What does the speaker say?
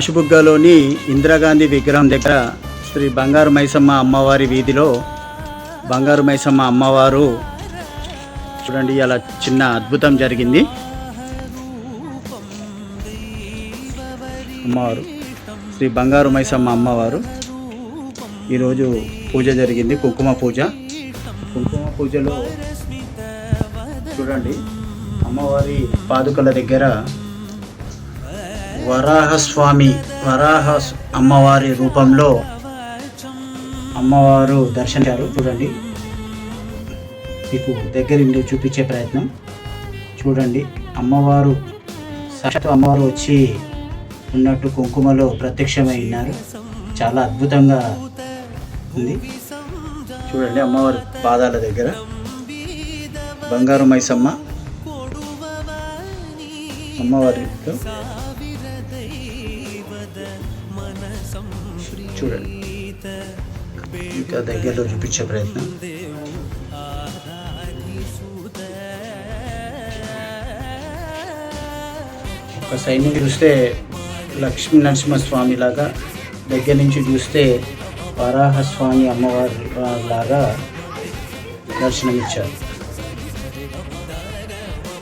కాశుబుగ్గలోని ఇందిరాగాంధీ విగ్రహం దగ్గర శ్రీ బంగారు మైసమ్మ అమ్మవారి వీధిలో బంగారు మైసమ్మ అమ్మవారు చూడండి అలా చిన్న అద్భుతం జరిగింది. అమ్మవారు శ్రీ బంగారు మైసమ్మ అమ్మవారు. ఈరోజు పూజ జరిగింది కుంకుమ పూజ. కుంకుమ పూజలో చూడండి అమ్మవారి పాదుకల దగ్గర వరాహస్వామి వరాహ అమ్మవారి రూపంలో అమ్మవారు దర్శించారు. చూడండి. మీకు దగ్గరుండి చూపించే ప్రయత్నం. చూడండి. అమ్మవారు సాక్షాత్ అమ్మవారు వచ్చి ఉన్నట్టు కుంకుమలో ప్రత్యక్షమై ఉన్నారు. చాలా అద్భుతంగా ఉంది. చూడండి అమ్మవారి పాదాల దగ్గర. బంగారు మైసమ్మ అమ్మవారితో చూడండి ఇంకా దగ్గరలో చూపించే ప్రయత్నం ఒక సైడ్ నుంచి చూస్తే లక్ష్మీ నరసింహస్వామి లాగా దగ్గర నుంచి చూస్తే వరాహస్వామి అమ్మవారి లాగా దర్శనమిచ్చారు.